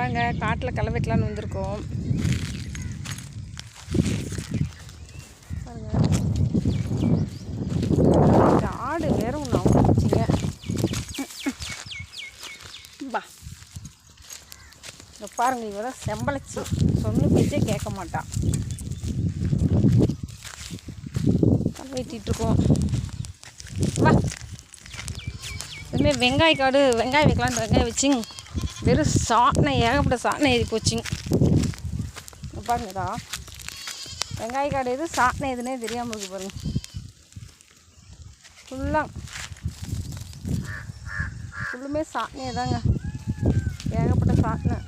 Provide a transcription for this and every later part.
பாருங்க காட்டில் களை வெட்டலான்னு வந்திருக்கோம். பாருங்க. ஆடு வேற ஒன்று அவங்க பா. இங்கே பாருங்க இவ தான் செம்பளைச்சி. சொன்ன பேச்சே கேட்க மாட்டான் களை வெட்டிகிட்ருக்கோம் வா. இதுமாரி வெங்காய காடு வெங்காயம் வைக்கலான்னு வெங்காயம் வச்சுங்க வெறும் சாணை ஏகப்பட்ட சாணை ஏறி போச்சுங்க பாருங்கதா வெங்காய காடு எது சாணை எதுனே தெரியாமல் இருக்கு பாருங்க. ஃபுல்லாக ஃபுல்லுமே சாணையே தாங்க. ஏகப்பட்ட சாணை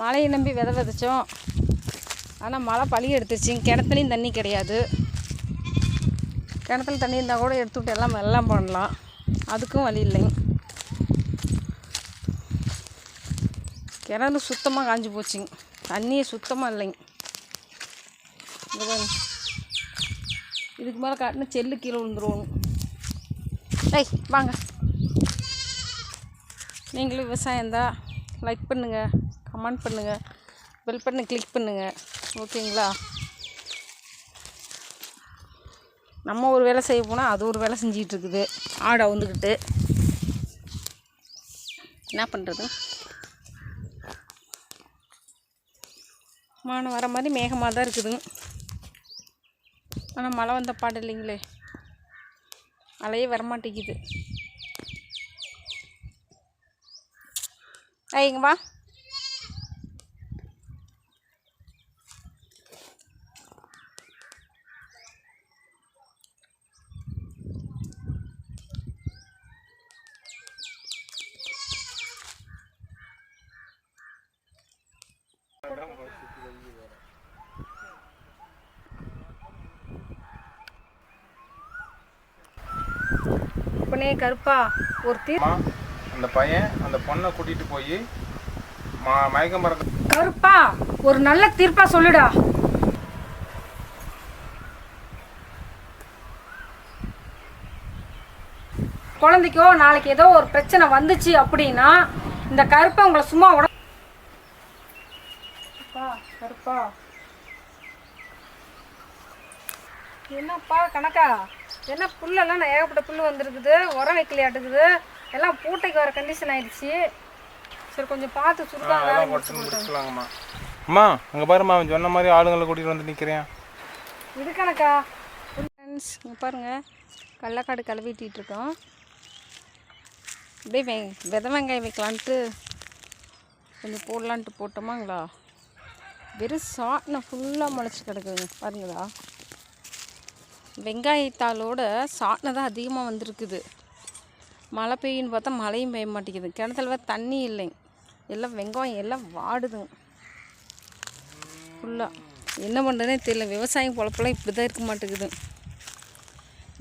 மழையை நம்பி வித விதைச்சோம். ஆனால் மழை பழி எடுத்துருச்சுங்க கிணத்துலையும் தண்ணி கிடையாது. கிணத்துல தண்ணி இருந்தால் கூட எடுத்து விட்டு எல்லாம் எல்லாம் பண்ணலாம். அதுக்கும் வழி இல்லைங்க கிணறு சுத்தமாக காஞ்சி போச்சுங்க தண்ணியே சுத்தமாக இல்லைங்க. இதுக்கு மேலே காட்டினா செல்லு கீழே விழுந்துருவோங்க. டேய் வாங்க. நீங்களும் விவசாயம் தான் லைக் பண்ணுங்கள் கமெண்ட் பண்ணுங்கள் பெல் பண்ணி கிளிக் பண்ணுங்கள் ஓகேங்களா? நம்ம ஒரு வேலை செய்ய போனால் அது ஒரு வேலை செஞ்சிகிட்ருக்குது ஆடை வந்துக்கிட்டு என்ன பண்ணுறது வானம் வர மாதிரி மேகமாக தான் இருக்குதுங்க ஆனால் மழை வந்த பாடு இல்லைங்களே. மழையே வரமாட்டேங்குது. ஐ இங்க வா. இப்பனே கருப்பா ஒரு தீர் அம்மா, அந்த பையன் அந்த பொண்ணை கூட்டிட்டு போய் மா மயக்க மருந்து கருப்பா ஒரு நல்ல தீர்ப்பா சொல்லுடா. குழந்தைக்கோ நாளைக்கு ஏதோ ஒரு பிரச்சனை வந்துச்சு அப்படின்னா இந்த கருப்பை உங்களை சும்மா உட கருப்பா. என்னப்பா கணக்கா? என்ன புல்லெல்லாம் நான் ஏகப்பட்ட புல் வந்திருக்குது உரம் வைக்கலையாட்டுக்குது எல்லாம் பூட்டைக்கு வர கண்டிஷன் ஆயிடுச்சு. சரி கொஞ்சம் பார்த்து சுருக்கா வேலை அதெல்லாம் முடிச்சு போட்டு முடிச்சுக்கலாங்கம்மா. அம்மா அங்கே பாரும்மா அவன் சொன்ன மாதிரி ஆளுங்களை கூட்டிகிட்டு வந்து நிற்கிறேன் இது கணக்கா ஃப்ரெண்ட்ஸ் இங்கே பாருங்கள் கடலக்காடு கழுவிட்டிட்டு இருக்கோம். அப்படியே வெ வித வெங்காயம் வைக்கலான்ட்டு கொஞ்சம் போடலான்ட்டு போட்டோமாங்களா? வெறும் சாட்டின ஃபுல்லாக முளைச்சி கிடக்குதுங்க. பாருங்களா? வெங்காயத்தாளோட சாட்டின தான் அதிகமாக வந்திருக்குது. மழை பெய்யுன்னு பார்த்தா மழையும் பெய்ய மாட்டேங்குது. கிணத்துல தண்ணி இல்லைங்க எல்லாம் வெங்காயம் எல்லாம் வாடுதுங்க. ஃபுல்லாக என்ன பண்ணுறதுனே தெரியல. விவசாயம் பொழப்பெல்லாம் இப்படி தான் இருக்க மாட்டேங்குது.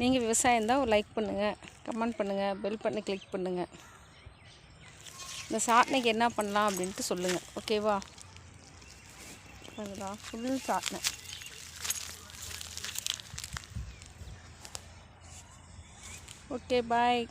நீங்கள் விவசாயம் தான் ஒரு லைக் பண்ணுங்கள் கமெண்ட் பண்ணுங்கள் பெல் பண்ணி கிளிக் பண்ணுங்கள் இந்த சாட்னைக்கு என்ன பண்ணலாம் அப்படின்ட்டு சொல்லுங்கள் ஓகேவா அதுதான் ஃபுல் சாட்னை. Okay bye